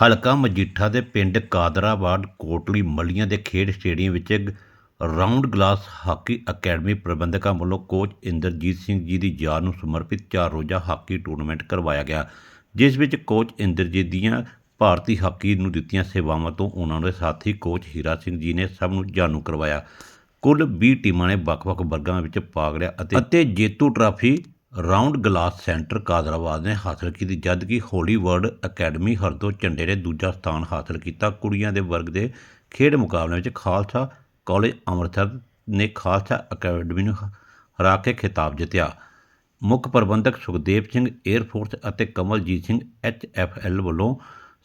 ਹਲਕਾ ਮਜੀਠਾ ਦੇ ਪਿੰਡ ਕਾਦਰਾਬਾਦ ਕੋਟਲੀ ਮੱਲੀਆਂ ਦੇ ਖੇਡ ਸਟੇਡੀਅਮ ਵਿੱਚ ਰਾਉਂਡ ਗਲਾਸ ਹਾਕੀ ਅਕੈਡਮੀ ਪ੍ਰਬੰਧਕਾਂ ਵੱਲੋਂ ਕੋਚ ਇੰਦਰਜੀਤ ਸਿੰਘ ਜੀ ਦੀ ਯਾਦ ਨੂੰ ਸਮਰਪਿਤ ਚਾਰ ਰੋਜ਼ਾ ਹਾਕੀ ਟੂਰਨਾਮੈਂਟ ਕਰਵਾਇਆ ਗਿਆ, ਜਿਸ ਵਿੱਚ ਕੋਚ ਇੰਦਰਜੀਤ ਦੀਆਂ ਭਾਰਤੀ ਹਾਕੀ ਨੂੰ ਦਿੱਤੀਆਂ ਸੇਵਾਵਾਂ ਤੋਂ ਉਹਨਾਂ ਦੇ ਸਾਥੀ ਕੋਚ ਹੀਰਾ ਸਿੰਘ ਜੀ ਨੇ ਸਭ ਨੂੰ ਜਾਣੂ ਕਰਵਾਇਆ। ਕੁੱਲ 20 ਟੀਮਾਂ ਨੇ ਵੱਖ-ਵੱਖ ਵਰਗਾਂ ਵਿੱਚ ਭਾਗ ਲਿਆ ਅਤੇ ਅਤੇ ਜੇਤੂ trophy Round Glass Centre Kadrabad ਨੇ ਹਾਸਲ ਕੀਤੀ, ਜਦਕਿ ਹੋਲੀ ਵਰਡ ਅਕੈਡਮੀ ਹਰਦੋ ਝੰਡੇ ਨੇ ਦੂਜਾ ਸਥਾਨ ਹਾਸਲ ਕੀਤਾ। ਕੁੜੀਆਂ ਦੇ ਵਰਗ ਦੇ ਖੇਡ ਮੁਕਾਬਲੇ ਵਿੱਚ ਖਾਲਸਾ ਕਾਲਜ ਅੰਮ੍ਰਿਤਸਰ ਨੇ ਖਾਲਸਾ ਅਕੈਡਮੀ ਨੂੰ ਹਰਾ ਕੇ ਖਿਤਾਬ ਜਿੱਤਿਆ। ਮੁੱਖ ਪ੍ਰਬੰਧਕ ਸੁਖਦੇਵ ਸਿੰਘ 에ਅਰ ਅਤੇ ਕਮਲਜੀਤ ਸਿੰਘ ਐਚਐਫਐਲ ਵੱਲੋਂ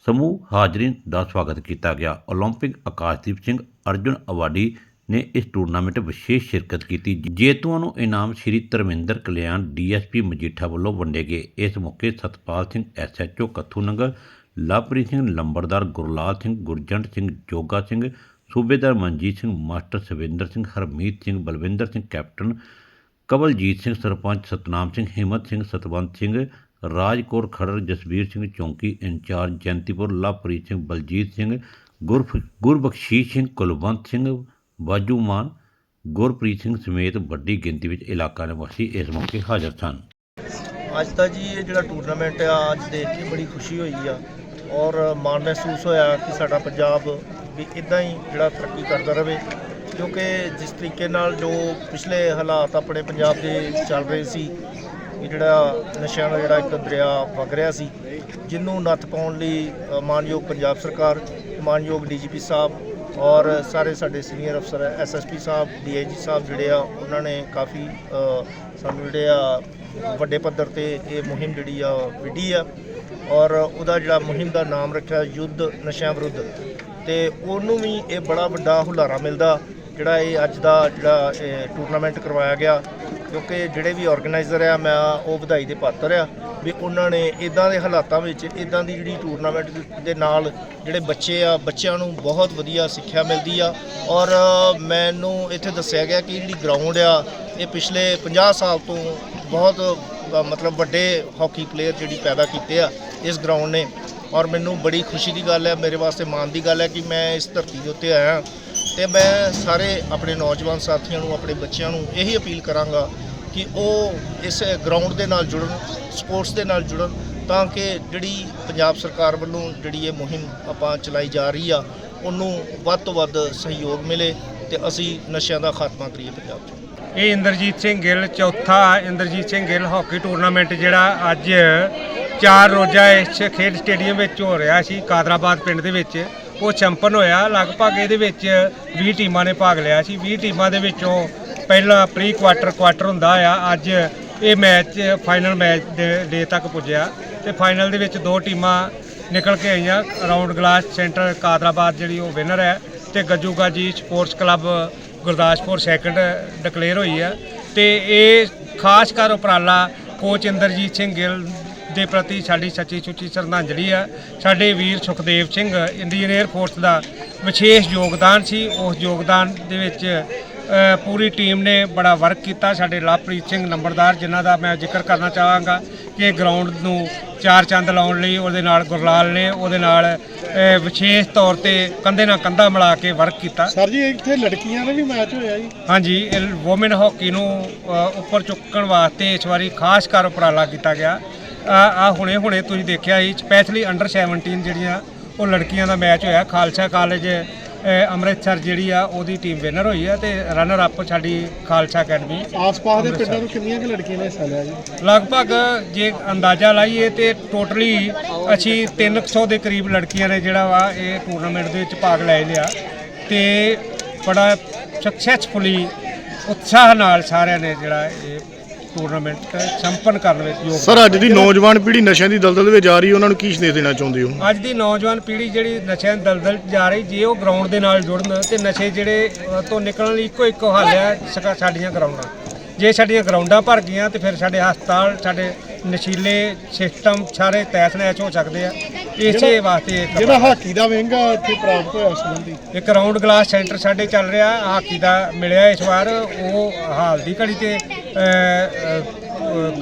ਸਮੂਹ ਹਾਜ਼ਰੀਨ ਦਾ ਸਵਾਗਤ ਕੀਤਾ ਗਿਆ। 올림픽 ਆਕਾਸ਼ਦੀਪ ਸਿੰਘ, ਅਰਜੁਨ ਅਵਾਰਡੀ ਨੇ ਇਸ ਟੂਰਨਾਮੈਂਟ ਵਿਸ਼ੇਸ਼ ਸ਼ਿਰਕਤ ਕੀਤੀ, ਜੇਤੂਆਂ ਨੂੰ ਇਨਾਮ ਸ਼੍ਰੀ ਧਰਮਿੰਦਰ ਕਲਿਆਣ ਡੀਐਸਪੀ ਮਜੀਠਾ ਵੱਲੋਂ ਵੰਡੇ ਗਏ। ਇਸ ਮੌਕੇ ਸਤਪਾਲ ਸਿੰਘ, ਐਸਐਚਓ ਕੱਥੂ ਨੰਗਲ ਲਵਪ੍ਰੀਤ ਸਿੰਘ ਲੰਬੜਦਾਰ, ਗੁਰਲਾਲ ਸਿੰਘ, ਗੁਰਜੰਟ ਸਿੰਘ, ਜੋਗਾ ਸਿੰਘ, ਸੂਬੇਦਾਰ ਮਨਜੀਤ ਸਿੰਘ, ਮਾਸਟਰ ਸਵਿੰਦਰ ਸਿੰਘ, ਹਰਮੀਤ ਸਿੰਘ, ਬਲਵਿੰਦਰ ਸਿੰਘ, ਕੈਪਟਨ ਕਵਲਜੀਤ ਸਿੰਘ, ਸਰਪੰਚ ਸਤਨਾਮ ਸਿੰਘ, ਹਿੰਮਤ ਸਿੰਘ, ਸਤਵੰਤ ਸਿੰਘ, ਰਾਜਕੌਰ ਖੜਰ ਜਸਵੀਰ ਸਿੰਘ ਚੌਂਕੀ, ਇੰਚਾਰਜ ਜੈਂਤੀਪੁਰ, ਲਵਪ੍ਰੀਤ ਸਿੰਘ ਬਲਜੀਤ ਸਿੰਘ, ਗੁਰਫ, ਗੁਰਬਖਸ਼ੀਸ਼ ਸਿੰਘ ਕੁਲਵੰਤ ਸਿੰਘ ਵਾਜੂ ਮਾਨ, ਗੁਰਪ੍ਰੀਤ ਸਿੰਘ ਸਮੇਤ ਵੱਡੀ ਗਿਣਤੀ ਵਿੱਚ ਇਲਾਕਾ ਨਿਵਾਸੀ ਇਸ ਮੌਕੇ ਹਾਜ਼ਰ ਸਨ। ਅੱਜ ਤਾਂ ਜੀ ਇਹ ਜਿਹੜਾ ਟੂਰਨਾਮੈਂਟ ਆ, ਅੱਜ ਦੇਖ ਕੇ ਬੜੀ ਖੁਸ਼ੀ ਹੋਈ ਆ ਔਰ ਮਾਣ ਮਹਿਸੂਸ ਹੋਇਆ ਕਿ ਸਾਡਾ ਪੰਜਾਬ ਵੀ ਇਦਾਂ ਹੀ ਜਿਹੜਾ ਤਰੱਕੀ ਕਰਦਾ ਰਹੇ। ਕਿਉਂਕਿ ਜਿਸ ਤਰੀਕੇ ਨਾਲ ਜੋ ਪਿਛਲੇ ਹਾਲਾਤ ਆਪਣੇ ਪੰਜਾਬ ਦੇ ਚੱਲ ਰਹੇ ਸੀ, ਇਹ ਜਿਹੜਾ ਨਸ਼ਿਆਂ ਦਾ ਜਿਹੜਾ ਇੱਕ ਦਰਿਆ ਵਗ ਰਿਹਾ ਸੀ, ਜਿਹਨੂੰ ਨੱਥ ਪਾਉਣ ਲਈ ਮਾਨਯੋਗ ਪੰਜਾਬ ਸਰਕਾਰ, ਮਾਨਯੋਗ ਡੀਜੀਪੀ ਸਾਹਿਬ ਔਰ ਸਾਰੇ ਸਾਡੇ ਸੀਨੀਅਰ ਅਫਸਰ ਐਸਐਸਪੀ ਸਾਹਿਬ ਡੀਆਈਜੀ ਸਾਹਿਬ ਜਿਹੜੇ ਆ, ਉਹਨਾਂ ਨੇ ਕਾਫੀ ਸਾਨੂੰ ਜਿਹੜੇ ਆ, ਵੱਡੇ ਪੱਧਰ ਤੇ ਇਹ ਮੁਹਿੰਮ ਜਿਹੜੀ ਆ ਵਿੱਢੀ ਆ। ਔਰ ਉਹਦਾ ਜਿਹੜਾ ਮੁਹਿੰਮ ਦਾ ਨਾਮ ਰੱਖਿਆ ਯੁੱਧ ਨਸ਼ਿਆਂ ਵਿਰੁੱਧ। ਤੇ ਉਹਨੂੰ ਵੀ ਇਹ ਬੜਾ ਵੱਡਾ ਹੁਲਾਰਾ ਮਿਲਦਾ, ਜਿਹੜਾ ਇਹ ਅੱਜ ਦਾ ਜਿਹੜਾ, ਇਹ ਟੂਰਨਾਮੈਂਟ ਕਰਵਾਇਆ ਗਿਆ। ਕਿਉਂਕਿ ਜਿਹੜੇ ਵੀ ਆਰਗੇਨਾਈਜ਼ਰ ਆ, ਮੈਂ ਉਹ ਵਧਾਈ ਦੇ ਪਾਤਰ ਆ। ਵੀ ਉਹਨਾਂ ਨੇ ਇਦਾਂ ਦੇ ਹਾਲਾਤਾਂ ਵਿੱਚ ਇਦਾਂ ਦੀ ਜਿਹੜੀ ਟੂਰਨਾਮੈਂਟ ਦੇ ਨਾਲ ਜਿਹੜੇ ਬੱਚੇ ਆ, ਬੱਚਿਆਂ ਨੂੰ ਬਹੁਤ ਵਧੀਆ ਸਿੱਖਿਆ ਮਿਲਦੀ ਆ। ਔਰ ਮੈਨੂੰ ਇੱਥੇ ਦੱਸਿਆ ਗਿਆ ਕਿ ਜਿਹੜੀ ਗਰਾਊਂਡ ਆ, ਇਹ ਪਿਛਲੇ 50 ਸਾਲ ਤੋਂ ਬਹੁਤ ਮਤਲਬ ਵੱਡੇ ਹਾਕੀ ਪਲੇਅਰ ਜਿਹੜੀ ਪੈਦਾ ਕੀਤੇ ਆ ਇਸ ਗਰਾਊਂਡ ਨੇ। ਔਰ ਮੈਨੂੰ ਬੜੀ ਖੁਸ਼ੀ ਦੀ ਗੱਲ ਹੈ ਮੇਰੇ ਵਾਸਤੇ ਮਾਣ ਦੀ ਗੱਲ ਹੈ ਕਿ ਮੈਂ ਇਸ ਧਰਤੀ ਦੇ ਉੱਤੇ ਆਇਆ। ਤੇ ਮੈਂ ਸਾਰੇ ਆਪਣੇ ਨੌਜਵਾਨ ਸਾਥੀਆਂ ਨੂੰ, ਆਪਣੇ ਬੱਚਿਆਂ ਨੂੰ ਇਹੀ ਅਪੀਲ ਕਰਾਂਗਾ ਕਿ ਉਹ ਇਸ ਗਰਾਊਂਡ ਦੇ ਨਾਲ ਜੁੜਨ ਸਪੋਰਟਸ ਦੇ ਨਾਲ ਜੁੜਨ, ਤਾਂ ਕਿ ਜਿਹੜੀ ਪੰਜਾਬ ਸਰਕਾਰ ਵੱਲੋਂ ਜਿਹੜੀ ਇਹ ਮੁਹਿੰਮ ਆਪਾਂ ਚਲਾਈ ਜਾ ਰਹੀ ਆ, ਉਹਨੂੰ ਵੱਧ ਤੋਂ ਵੱਧ ਸਹਿਯੋਗ ਮਿਲੇ ਤੇ ਅਸੀਂ ਨਸ਼ਿਆਂ ਦਾ ਖਾਤਮਾ ਕਰੀਏ ਪੰਜਾਬ 'ਚ। ਇਹ ਇੰਦਰਜੀਤ ਸਿੰਘ ਗਿੱਲ, ਚੌਥਾ ਇੰਦਰਜੀਤ ਸਿੰਘ ਗਿੱਲ ਹਾਕੀ ਟੂਰਨਾਮੈਂਟ ਜਿਹੜਾ ਅੱਜ ਚਾਰ ਰੋਜ਼ਾ ਇਸ ਖੇਡ ਸਟੇਡੀਅਮ ਵਿੱਚ ਹੋ ਰਿਹਾ ਸੀ, ਕਾਦਰਾਬਾਦ ਪਿੰਡ ਦੇ ਵਿੱਚ। ਉਹ ਚੰਪਨ ਹੋਇਆ, ਲਗਭਗ ਇਹਦੇ ਵਿੱਚ 20 ਟੀਮਾਂ ਨੇ ਭਾਗ ਲਿਆ ਸੀ। 20 ਟੀਮਾਂ ਦੇ ਵਿੱਚੋਂ ਪਹਿਲਾ ਪ੍ਰੀ ਕੁਆਟਰ ਕੁਆਟਰ ਹੁੰਦਾ ਆ, ਅੱਜ ਇਹ ਮੈਚ, ਫਾਈਨਲ ਮੈਚ ਦੇ ਡੇ ਤੱਕ ਪੁੱਜਿਆ। ਤੇ ਫਾਈਨਲ ਦੇ ਵਿੱਚ ਦੋ ਟੀਮਾਂ ਨਿਕਲ ਕੇ ਆਈਆਂ ਰਾਉਂਡ ਗਲਾਸ ਸੈਂਟਰ ਕਾਦਰਾਬਾਦ ਜਿਹੜੀ ਉਹ ਵਿਨਰ ਹੈ ਤੇ Gajjuga ji sports club Gurdaspur second declare ਹੋਈ ਆ। ਤੇ ਇਹ ਖਾਸ ਕਰ ਉਪਰਾਲਾ ਕੋਚ ਇੰਦਰਜੀਤ ਸਿੰਘ ਗਿੱਲ ਦੇ ਪ੍ਰਤੀ ਸਾਡੀ ਸੱਚੀ ਸੁੱਚੀ ਸ਼ਰਧਾਂਜਲੀ ਆ। ਸਾਡੇ ਵੀਰ Sukhdev Singh Indian air force ਦਾ ਵਿਸ਼ੇਸ਼ ਯੋਗਦਾਨ ਸੀ। ਉਸ ਯੋਗਦਾਨ ਦੇ ਵਿੱਚ ਪੂਰੀ ਟੀਮ ਨੇ ਬੜਾ ਵਰਕ ਕੀਤਾ। ਸਾਡੇ ਲਵਪ੍ਰੀਤ ਸਿੰਘ ਨੰਬਰਦਾਰ ਜਿਨ੍ਹਾਂ ਦਾ ਮੈਂ ਜ਼ਿਕਰ ਕਰਨਾ ਚਾਹਾਂਗਾ ਕਿ ਗਰਾਊਂਡ ਨੂੰ ਚਾਰ ਚੰਦ ਲਾਉਣ ਲਈ ਉਹਦੇ ਨਾਲ ਗੁਰਲਾਲ ਨੇ ਉਹਦੇ ਨਾਲ ਵਿਸ਼ੇਸ਼ ਤੌਰ ਤੇ ਕੰਧੇ ਨਾਲ ਕੰਧਾ ਮਿਲਾ ਕੇ ਵਰਕ ਕੀਤਾ। ਸਰ ਜੀ ਇੱਥੇ ਲੜਕੀਆਂ ਦਾ ਵੀ ਮੈਚ ਹੋਇਆ ਜੀ। ਹਾਂਜੀ ਔਮਨ ਹਾਕੀ ਨੂੰ ਉੱਪਰ ਚੁੱਕਣ ਵਾਸਤੇ ਇਸ ਵਾਰੀ ਖਾਸ ਕਰ ਉਪਰਾਲਾ ਕੀਤਾ ਗਿਆ। ਆ ਹੁਣੇ ਹੁਣੇ ਤੁਸੀਂ ਦੇਖਿਆ ਸੀ ਸਪੈਸ਼ਲੀ ਅੰਡਰ 17 ਜਿਹੜੀਆਂ ਉਹ ਲੜਕੀਆਂ ਦਾ ਮੈਚ ਹੋਇਆ ਖਾਲਸਾ ਕਾਲਜ ਅ, ਅੰਮ੍ਰਿਤਸਰ ਜਿਹੜੀ ਆ ਉਹਦੀ ਟੀਮ ਵਿਨਰ ਹੋਈ ਆ ਤੇ ਰਨਰ ਅਪ ਸਾਡੀ ਖਾਲਸਾ ਅਕੈਡਮੀ ਆਸ-ਪਾਸ ਦੇ ਪਿੰਡਾਂ ਤੋਂ ਕਿੰਨੀਆਂ ਕੁ ਲੜਕੀਆਂ ਨੇ ਹਿੱਸਾ ਲਿਆ ਜੀ ਲਗਭਗ ਜੇ ਅੰਦਾਜ਼ਾ ਲਾਈਏ ਤੇ ਟੋਟਲੀ ਅਸੀਂ 300 ਦੇ ਕਰੀਬ ਲੜਕੀਆਂ ਨੇ ਜਿਹੜਾ ਵਾ ਇਹ ਟੂਰਨਾਮੈਂਟ ਦੇ ਵਿੱਚ ਭਾਗ ਲੈ ਲਿਆ। ਤੇ ਬੜਾ ਸਕਸੈਸਫੁਲੀ ਉਤਸ਼ਾਹ ਨਾਲ ਸਾਰਿਆਂ ਨੇ ਜਿਹੜਾ ਇਹ ਟੂਰਨਾਮੈਂਟ ਸੰਪੰਨ ਕਰਨ ਵਿੱਚ ਯੋਗਦਾਨ ਸਰ ਅੱਜ ਦੀ ਨੌਜਵਾਨ ਪੀੜ੍ਹੀ ਨਸ਼ਿਆਂ ਦੀ ਦਲਦਲ ਵਿੱਚ ਜਾ ਰਹੀ ਹੈ ਉਹਨਾਂ ਨੂੰ ਕੀ ਸੰਦੇਸ਼ ਦੇਣਾ ਚਾਹੁੰਦੇ ਹੋ? ਅੱਜ ਦੀ ਨੌਜਵਾਨ ਪੀੜ੍ਹੀ ਜਿਹੜੀ ਨਸ਼ਿਆਂ ਦੀ ਦਲਦਲ 'ਚ ਜਾ ਰਹੀ ਜੇ ਉਹ ਗਰਾਊਂਡ ਦੇ ਨਾਲ ਜੁੜਨ ਤੇ ਨਸ਼ੇ ਜਿਹੜੇ ਤੋਂ ਨਿਕਲਣ ਲਈ ਇੱਕੋ ਇੱਕੋ ਹੱਲ ਸਾ- ਸਾਡੀਆਂ ਗਰਾਊਂਡਾਂ ਜੇ ਸਾਡੀਆਂ ਗਰਾਊਂਡਾਂ ਭਰ ਗਈਆਂ ਤੇ ਫਿਰ ਸਾਡੇ ਹਸਪਤਾਲ ਸਾਡੇ ਨਸ਼ੀਲੇ ਸਿਸਟਮ ਸਾਰੇ ਤੈਸ ਨੈਚ ਹੋ ਸਕਦੇ ਆ। ਇਸੇ ਵਾਸਤੇ ਇਹ ਜਿਹੜਾ ਹਾਕੀ ਦਾ ਵਿੰਗ ਇੱਥੇ ਪ੍ਰਾਪਤ ਹੋਇਆ ਸੰਬੰਧੀ। ਇੱਕ ਰਾਉਂਡ ਗਲਾਸ ਸੈਂਟਰ ਸਾਡੇ ਚੱਲ ਰਿਹਾ ਹਾਕੀ ਦਾ ਮਿਲਿਆ ਇਸ ਵਾਰ ਉਹ ਹਾਲ ਦੀ ਘੜੀ ਤੇ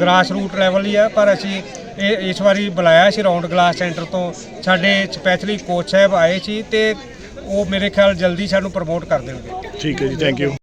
ਗ੍ਰਾਸ ਰੂਟ ਲੈਵਲ ਹੀ ਆ ਪਰ ਅਸੀਂ ਇਹ ਇਸ ਵਾਰੀ ਬੁਲਾਇਆ ਸੀ ਰਾਉਂਡ ਗਲਾਸ ਸੈਂਟਰ ਤੋਂ। ਸਾਡੇ ਸਪੈਸ਼ਲੀ ਕੋਚ ਸਾਹਿਬ ਆਏ ਸੀ ਤੇ ਉਹ ਮੇਰੇ ਖਿਆਲ ਜਲਦੀ ਸਾਨੂੰ ਪ੍ਰਮੋਟ ਕਰ ਦੇਣਗੇ। ਠੀਕ ਹੈ ਜੀ ਥੈਂਕ ਯੂ